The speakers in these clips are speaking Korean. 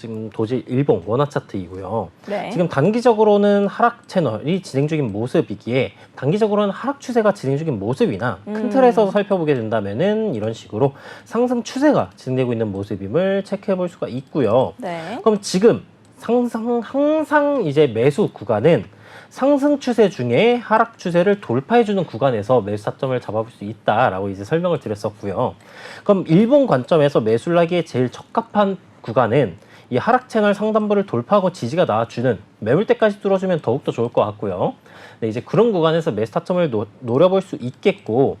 지금 도지 일봉 원화 차트이고요. 네. 지금 단기적으로는 하락 채널이 진행 중인 모습이기에 단기적으로는 하락 추세가 진행 중인 모습이나 큰 음. 틀에서 살펴보게 된다면은 이런 식으로 상승 추세가 진행되고 있는 모습임을 체크해 볼 수가 있고요. 네. 그럼 지금 상상 항상 이제 매수 구간은 상승 추세 중에 하락 추세를 돌파해 주는 구간에서 매수 타점을 잡아볼 수 있다라고 이제 설명을 드렸었고요. 그럼 일본 관점에서 매수를 하기에 제일 적합한 구간은 이 하락 채널 상단부를 돌파하고 지지가 나와주는 매물대까지 뚫어주면 더욱더 좋을 것 같고요. 네, 이제 그런 구간에서 매수 타점을 노, 노려볼 수 있겠고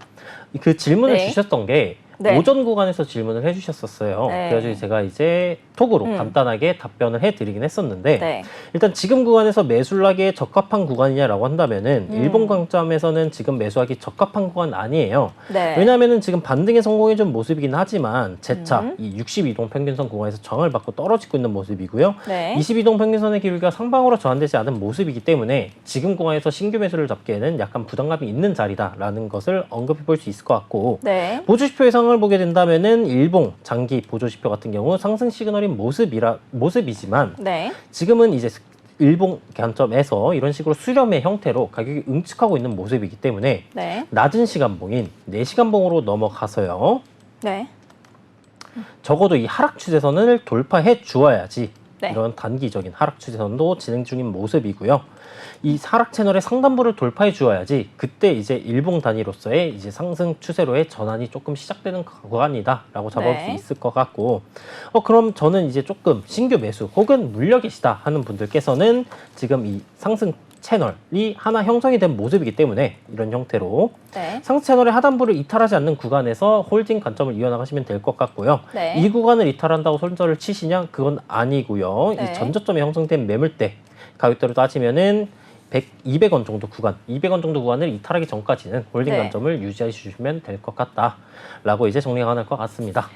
그 질문을 네. 주셨던 게 네. 오전 구간에서 질문을 해주셨었어요. 네. 그래가지고 제가 이제 톡으로 음. 간단하게 답변을 해드리긴 했었는데 네. 일단 지금 구간에서 매수를 하기에 적합한 구간이냐라고 한다면은 음. 일본 관점에서는 지금 매수하기 적합한 구간 아니에요. 네. 왜냐하면은 지금 반등에 성공해준 모습이긴 하지만 재차 음. 이 62동 평균선 구간에서 저항을 받고 떨어지고 있는 모습이고요. 네. 22동 평균선의 기울기가 상방으로 저항되지 않은 모습이기 때문에 지금 구간에서 신규 매수를 잡기에는 약간 부담감이 있는 자리다라는 것을 언급해 볼 수 있을 것 같고 네. 보조지표 예상 을 보게 된다면은 일봉 장기 보조 지표 같은 경우 상승 시그널인 모습이라 모습이지만 네. 지금은 이제 일봉 관점에서 이런 식으로 수렴의 형태로 가격이 응축하고 있는 모습이기 때문에 네. 낮은 시간봉인 4시간봉으로 넘어가서요. 네. 적어도 이 하락 추세선을 돌파해 주어야지 네. 이런 단기적인 하락 추세선도 진행 중인 모습이고요. 이 하락 채널의 상단부를 돌파해 주어야지 그때 이제 일봉 단위로서의 이제 상승 추세로의 전환이 조금 시작되는 구간이다라고 잡아볼 네. 수 있을 것 같고 어 그럼 저는 이제 조금 신규 매수 혹은 물려 계시다 하는 분들께서는 지금 이 상승 채널이 하나 형성이 된 모습이기 때문에 이런 형태로 네. 상승 채널의 하단부를 이탈하지 않는 구간에서 홀딩 관점을 이어나가시면 될 것 같고요. 네. 이 구간을 이탈한다고 손절을 치시냐? 그건 아니고요. 네. 이 전저점에 형성된 매물대 가격대로 따지면은 100, 200원 정도 구간, 200원 정도 구간을 이탈하기 전까지는 홀딩 네. 관점을 유지해 주시면 될 것 같다라고 이제 정리가 가능할 것 같습니다.